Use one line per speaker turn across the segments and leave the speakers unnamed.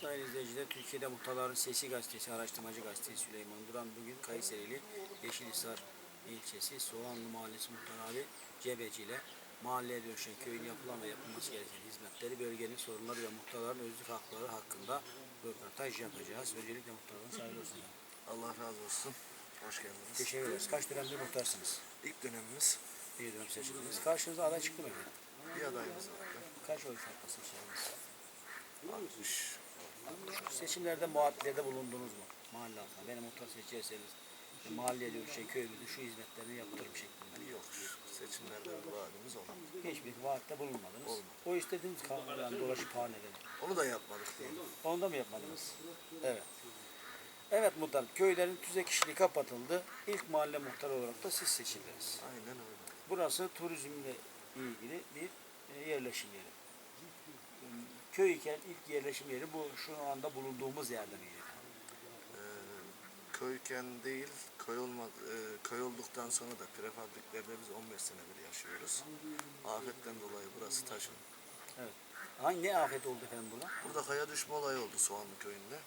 Sayın izleyiciler, Türkiye'de Muhtarların Sesi Gazetesi, Araştırmacı Gazetesi Süleyman Duran bugün Kayserili Yeşilhisar ilçesi Soğanlı Mahallesi Muhtarı Ali Cebeci ile mahalleye dönüşen köyün yapılan ve yapılması gereken hizmetleri, bölgenin sorunları ve muhtarların özlük hakları hakkında röportaj yapacağız. Öncelikle muhtarların saygı olsun.
Allah razı olsun. Hoş geldiniz.
Teşekkür ederiz. Kaç dönemdir muhtarsınız?
İlk dönemimiz
Bir dönem seçildiniz. Karşınıza aday çıktı mı efendim?
bir adayımız vardı.
Kaç oy farklı seçildiniz?
60.
Seçimlerde muhabbetlerde bulundunuz mu? Mahalle halkına. Beni muhtar seçerseniz mahalleye dönüşen köyümüzün şu hizmetlerini yaptırım şeklinde.
Yok. Seçimlerde bir vaadimiz olmadı.
Hiçbir vaatte bulunmadınız.
Olmadı.
O istediğiniz kanun yani dolaşıp haneleri.
Onu da yapmadık değil.
Onu da mı yapmadınız? Evet. Evet muhtar, köylerin tüze kişiliği kapatıldı. İlk mahalle muhtarı olarak da siz seçildiniz.
Aynen öyle.
Burası turizmle ilgili bir e, yerleşim yeri. Köy iken ilk yerleşim yeri bu şu anda bulunduğumuz yerde miydi?
Ee, köyken değil, köy, olma, e, köy olduktan sonra da prefabriklerde biz 15 senedir yaşıyoruz. Afetten dolayı burası taşın.
Evet. Hangi ne afet oldu efendim burada?
Burada kaya düşme olayı oldu Soğanlı köyünde.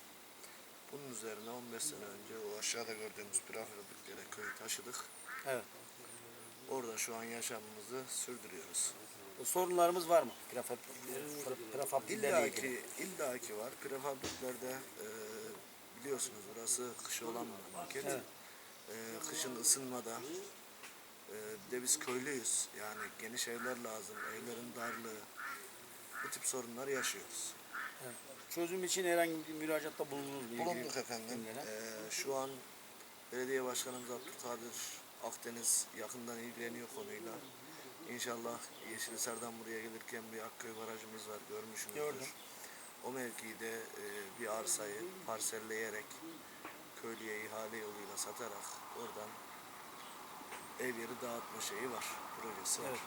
Bunun üzerine 15 sene önce o aşağıda gördüğümüz prefabriklere köyü taşıdık.
Evet.
Orada şu an yaşamımızı sürdürüyoruz.
Sorunlarımız var mı? Prefab, prefabriklerle ilgili.
İlla ki, illa ki var. Prefabriklerde e, biliyorsunuz burası kışı olan bir.
Evet.
E, kışın ısınmada e, bir de biz köylüyüz. Yani geniş evler lazım. Evlerin darlığı. Bu tip sorunlar yaşıyoruz.
Evet. Çözüm için herhangi bir müracaatta bulundunuz mu?
Bulunduk efendim.
günlere?
E, şu an belediye başkanımız Abdülkadir Akdeniz yakından ilgileniyor konuyla. İnşallah Yeşilhisar'dan buraya gelirken bir Akköy barajımız var görmüşsünüzdür.
Gördüm.
O mevkide e, bir arsayı parselleyerek köylüye ihale yoluyla satarak oradan ev yeri dağıtma şeyi var, projesi var.
Evet.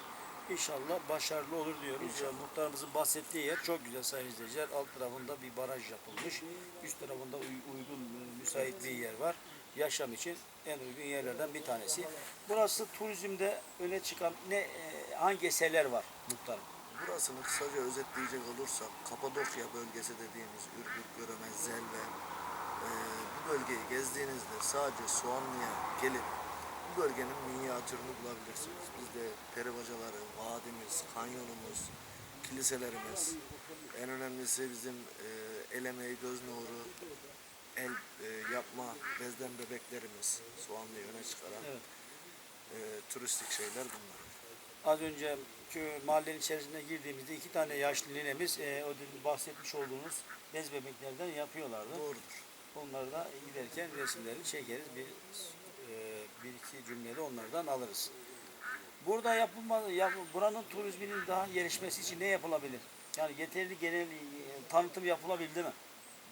İnşallah başarılı olur diyoruz. Ya, muhtarımızın bahsettiği yer çok güzel sayın izleyiciler. Alt tarafında bir baraj yapılmış. Üst tarafında uy- uygun, e, müsait bir yer var. Yaşam için en uygun yerlerden bir tanesi. Burası turizmde öne çıkan ne e, hangi eserler var muhtarım?
Burasını kısaca özetleyecek olursak Kapadokya bölgesi dediğimiz Ürgüp, Göreme, Zelve e, bu bölgeyi gezdiğinizde sadece Soğanlı'ya gelip bu bölgenin minyatürünü bulabilirsiniz. Bizde peri bacaları, vadimiz, kanyonumuz, kiliselerimiz, en önemlisi bizim e, el emeği, göz nuru, el e, yapma bezden bebeklerimiz, Soğanlı'yı öne çıkaran
Evet.
e, turistik şeyler bunlar.
Az önce mahallenin içerisine girdiğimizde iki tane yaşlı ninemiz e, o dedi- bahsetmiş olduğunuz bez bebeklerden yapıyorlardı.
Doğrudur.
Onları da giderken resimlerini çekeriz. Bir, e, bir iki cümlede onlardan alırız. Burada yapılma, yap, buranın turizminin daha gelişmesi için ne yapılabilir? Yani yeterli genel e, tanıtım yapılabildi mi?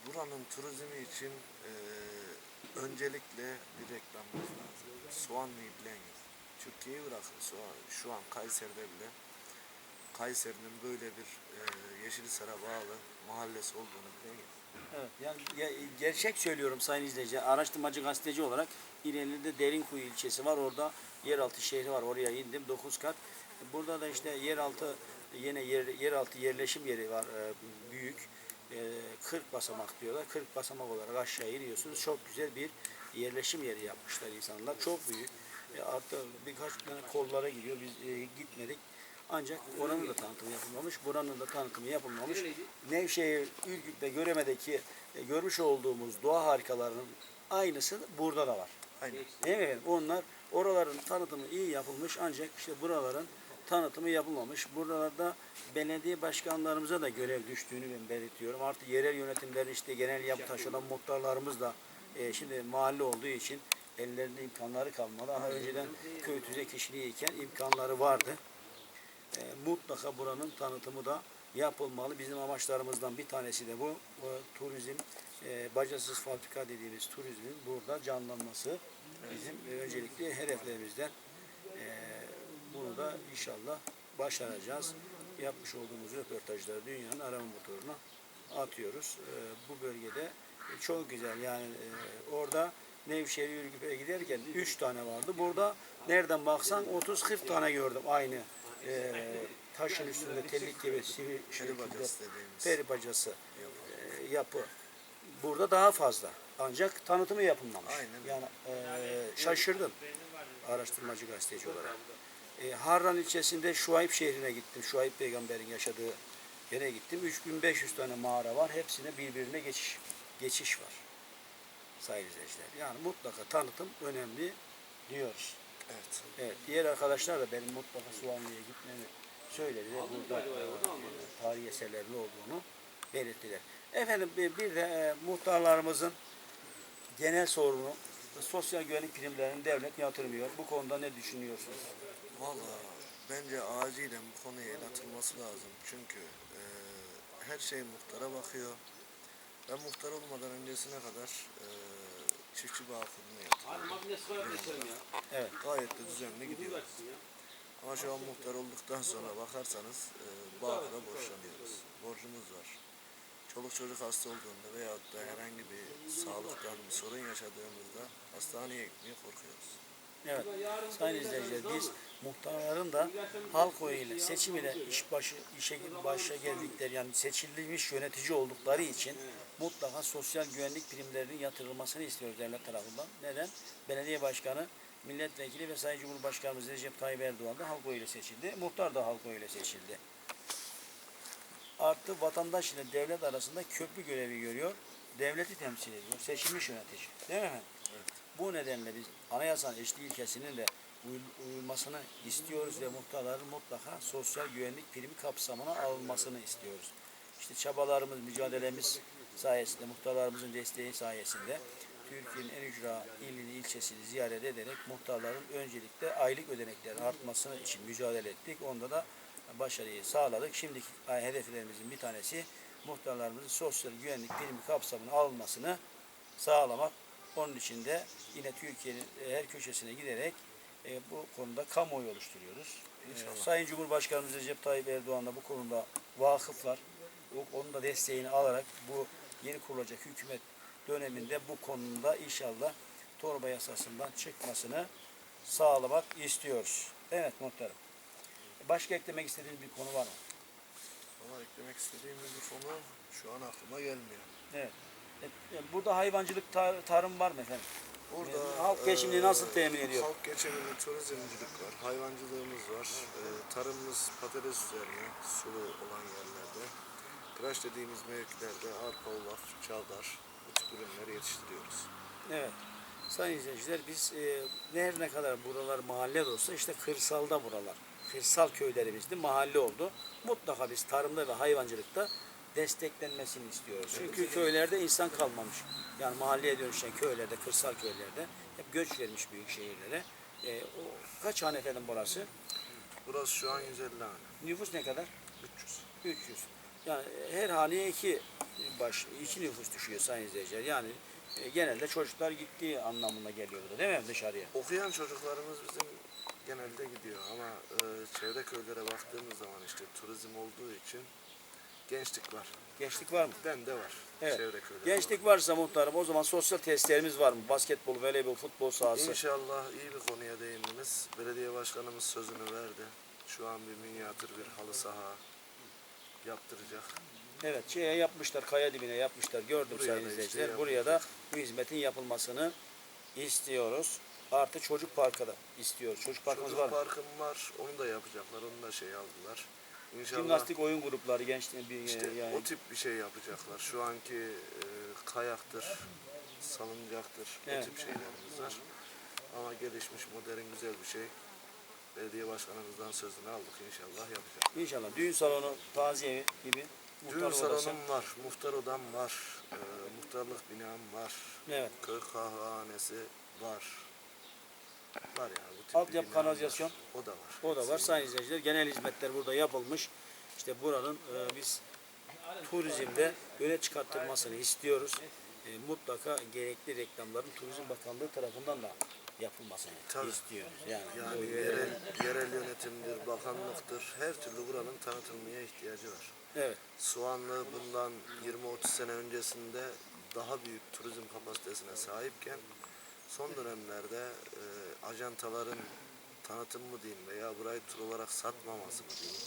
Buranın turizmi için eee, öncelikle bir reklamımız lazım. Soğanlı'yı bilen yok. Türkiye'yi bırakın soğan. Şu an Kayseri'de bile Kayseri'nin böyle bir eee Yeşilhisar'a bağlı mahallesi olduğunu bilen yok.
Evet, yani ge- gerçek söylüyorum sayın izleyici. Araştırmacı gazeteci olarak İnönü'de Derinkuyu ilçesi var. Orada yeraltı şehri var. Oraya indim 9 kat. Burada da işte yeraltı yine yer, yeraltı yerleşim yeri var e, büyük. E, 40 basamak diyorlar. 40 basamak olarak aşağı iniyorsunuz. Çok güzel bir yerleşim yeri yapmışlar insanlar. Çok büyük. E, artı birkaç tane kollara giriyor. Biz e, gitmedik. Ancak oranın da tanıtımı yapılmamış, buranın da tanıtımı yapılmamış. Nevşehir, Ürgüp ve Göreme'deki e, görmüş olduğumuz doğa harikalarının aynısı burada da var.
Aynen.
Değil mi efendim? Onlar oraların tanıtımı iyi yapılmış ancak işte buraların tanıtımı yapılmamış. Buralarda belediye başkanlarımıza da görev düştüğünü ben belirtiyorum. Artık yerel yönetimlerin işte genel yapı taşınan muhtarlarımız da e, şimdi mahalle olduğu için ellerinde imkanları kalmadı. Ama önceden köy tüze kişiliğiyken imkanları vardı. E, mutlaka buranın tanıtımı da yapılmalı. Bizim amaçlarımızdan bir tanesi de bu. Bu turizm, e, bacasız fabrika dediğimiz turizmin burada canlanması bizim e, öncelikli hedeflerimizden. E, bunu da inşallah başaracağız. Yapmış olduğumuz röportajları dünyanın arama motoruna atıyoruz. E, bu bölgede e, çok güzel yani e, orada Nevşehir Ürgüp'e giderken 3 tane vardı. Burada nereden baksan 30-40 tane gördüm aynı e, taşın üstünde tellik gibi
Peri
şekilde peri bacası e, yapı burada daha fazla. Ancak tanıtımı yapılmamış.
Aynen.
Yani e, şaşırdım araştırmacı gazeteci olarak. E, Harran ilçesinde Şuayb şehrine gittim. Şuayb peygamberin yaşadığı yere gittim. 3500 tane mağara var. Hepsine birbirine geçiş geçiş var. Sayın izleyiciler. Yani mutlaka tanıtım önemli diyoruz.
Evet.
Evet, diğer arkadaşlar da benim mutlaka Suvanlı'ya gitmemi söylediler. Burada e, tarihi eserlerin olduğunu belirttiler. Efendim bir bir de e, muhtarlarımızın genel sorunu sosyal güvenlik primlerini devlet yatırmıyor. Bu konuda ne düşünüyorsunuz?
Valla bence acilen bu konuya el atılması lazım. Çünkü e, her şey muhtara bakıyor. Ben muhtar olmadan öncesine kadar e, çiftçi bağ kurumuna yatırdım.
Evet.
Gayet de düzenli gidiyor. Ama şu an muhtar olduktan sonra bakarsanız e, Bağkur'a borçlanıyoruz. Borcumuz var. Çoluk çocuk hasta olduğunda veyahut da herhangi bir sağlıktan bir sorun yaşadığımızda hastaneye gitmeye korkuyoruz.
Evet. Sayın izleyiciler biz muhtarların da halk oyuyla seçim ile iş başı işe başa geldikleri yani seçilmiş yönetici oldukları için mutlaka sosyal güvenlik primlerinin yatırılmasını istiyoruz devlet tarafından. Neden? Belediye başkanı, milletvekili ve Sayın Cumhurbaşkanımız Recep Tayyip Erdoğan da halk oyuyla seçildi. Muhtar da halk oyuyla seçildi. Artı vatandaş ile devlet arasında köprü görevi görüyor. Devleti temsil ediyor. Seçilmiş yönetici. Değil mi efendim? Bu nedenle biz anayasanın eşitliği ilkesinin de uy- uyulmasını istiyoruz ve muhtarların mutlaka sosyal güvenlik primi kapsamına alınmasını istiyoruz. İşte çabalarımız, mücadelemiz sayesinde, muhtarlarımızın desteği sayesinde Türkiye'nin en ücra ilini, ilçesini ziyaret ederek muhtarların öncelikle aylık ödeneklerin artmasını için mücadele ettik. Onda da başarıyı sağladık. Şimdiki hedeflerimizin bir tanesi muhtarlarımızın sosyal güvenlik primi kapsamına alınmasını sağlamak. Onun için de yine Türkiye'nin e, her köşesine giderek e, bu konuda kamuoyu oluşturuyoruz. E, Sayın Cumhurbaşkanımız Recep Tayyip Erdoğan da bu konuda vakıflar. Onun da desteğini alarak bu yeni kurulacak hükümet döneminde bu konuda inşallah torba yasasından çıkmasını sağlamak istiyoruz. Evet muhtarım. Başka eklemek istediğiniz bir konu var mı?
Ama eklemek istediğimiz bir konu şu an aklıma gelmiyor.
Evet. E, e, Burada hayvancılık, tar- tarım var mı efendim?
Burada
Evet, halk geçimini nasıl temin ediyor?
Halk geçimini turizmcilik var, hayvancılığımız var, e, tarımımız patates üzerine sulu olan yerlerde. Kıraç dediğimiz mevkilerde arpa, ulaf, çavdar bu tip ürünleri yetiştiriyoruz.
Evet. Sayın izleyiciler biz e, her ne kadar buralar mahalle de olsa işte kırsalda buralar. Kırsal köylerimizde mahalle oldu. Mutlaka biz tarımda ve hayvancılıkta desteklenmesini istiyoruz. Çünkü köylerde insan kalmamış. Yani mahalleye dönüşen köylerde, kırsal köylerde hep göç vermiş büyük şehirlere. E, o, kaç hane efendim burası?
Burası şu an 150 hane,
Nüfus ne kadar?
300.
300. Yani her haneye iki baş, iki nüfus düşüyor sayın izleyiciler. Yani e, genelde çocuklar gittiği anlamına geliyor bu da değil mi dışarıya?
Okuyan çocuklarımız bizim genelde gidiyor ama e, çevre köylere baktığımız zaman işte turizm olduğu için gençlik var.
Gençlik var mı?
Ben de var
Evet.
çevre köylerde.
Gençlik varsa muhtarım o zaman sosyal tesislerimiz var mı? Basketbol, voleybol, futbol sahası.
İnşallah iyi bir konuya değindiniz. Belediye başkanımız sözünü verdi. Şu an bir minyatür bir halı saha yaptıracak.
Evet, şeye yapmışlar, kaya dibine yapmışlar. Gördüm
Buraya
sayın
da
izleyiciler.
işte
Buraya da bu hizmetin yapılmasını istiyoruz. Artı çocuk parkı da istiyoruz. Çocuk parkımız
Çocuk
var mı?
parkım var. Onu da yapacaklar. Onu da şey aldılar. İnşallah
Gimnastik oyun grupları gençliğin bir
işte
yani
o tip bir şey yapacaklar. Şu anki e, kayaktır, salıncaktır.
Evet.
O tip şeylerimiz var. Ama gelişmiş, modern, güzel bir şey. Belediye başkanımızdan sözünü aldık. İnşallah yapacak.
İnşallah düğün salonu, taziye gibi muhtar
Düğün
odası.
salonum var, muhtar odam var, e, muhtarlık binam var,
Evet.
köy kahvehanesi var. Var yani bu tip
Altyapı,
binam
kanalizasyon.
var. O da var.
O da var sayın izleyiciler. Genel hizmetler burada yapılmış. İşte buranın e, biz turizmde öne çıkartılmasını istiyoruz. E, mutlaka gerekli reklamların Turizm Bakanlığı tarafından da yapılmasını
Tabii.
istiyoruz. Yani,
Yani
böyle-
yerel, yerel yönetimdir, bakanlıktır, her türlü buranın tanıtılmaya ihtiyacı var.
Evet.
Soğanlı bundan 20-30 sene öncesinde daha büyük turizm kapasitesine sahipken son dönemlerde e, ajantaların tanıtım mı diyeyim veya burayı tur olarak satmaması mı diyeyim.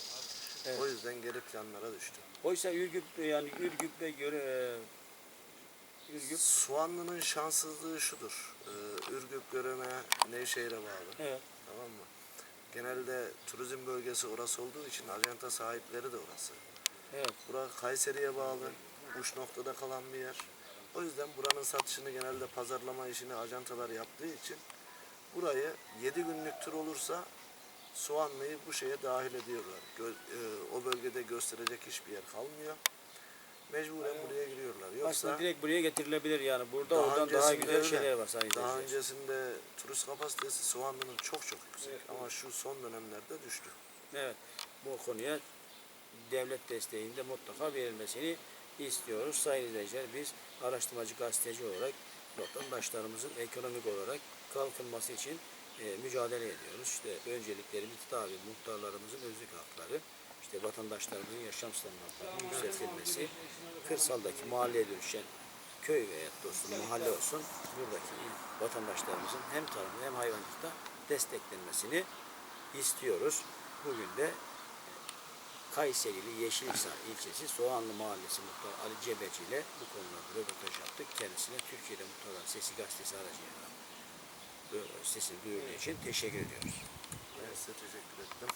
Evet.
O yüzden geri planlara düştü.
Oysa Ürgüp yani Ürgüp'e göre e, Ürgüp
Soğanlı'nın şanssızlığı şudur. Ee, Ürgüp, Göreme, Nevşehir'e bağlı.
evet
Tamam mı? Genelde turizm bölgesi orası olduğu için acenta sahipleri de orası.
evet
Bura Kayseri'ye bağlı, uç noktada kalan bir yer. O yüzden buranın satışını genelde pazarlama işini ajantalar yaptığı için burayı 7 günlük tur olursa Soğanlı'yı bu şeye dahil ediyorlar. Gö- e, o bölgede gösterecek hiçbir yer kalmıyor. Mecburen buraya giriyorlar.
aslında
Yoksa
direkt buraya getirilebilir yani burada
daha
oradan daha güzel
öyle.
şeyler var sayın
daha öncesinde turist kapasitesi Soğanlı'nın çok çok yüksek. Ama şu son dönemlerde düştü.
Evet, bu konuya devlet desteğinde mutlaka verilmesini istiyoruz. Sayın izleyiciler biz araştırmacı gazeteci olarak vatandaşlarımızın ekonomik olarak kalkınması için e, mücadele ediyoruz. İşte önceliklerimiz tabi muhtarlarımızın özlük hakları, işte vatandaşlarımızın yaşam standartlarının yükseltilmesi, kırsaldaki mahalleye dönüşen köy veya olsun, mahalle olsun buradaki vatandaşlarımızın hem tarımda hem hayvancılıkta desteklenmesini istiyoruz. Bugün de Kayserili Yeşilhisar ilçesi Soğanlı Mahallesi Muhtarı Ali Cebeci ile bu konularda röportaj yaptık. Kendisine Türkiye'de Muhtarlar Sesi gazetesi aracılığıyla bu sesini duyurduğu için teşekkür ediyoruz.
Ben size teşekkür ettim.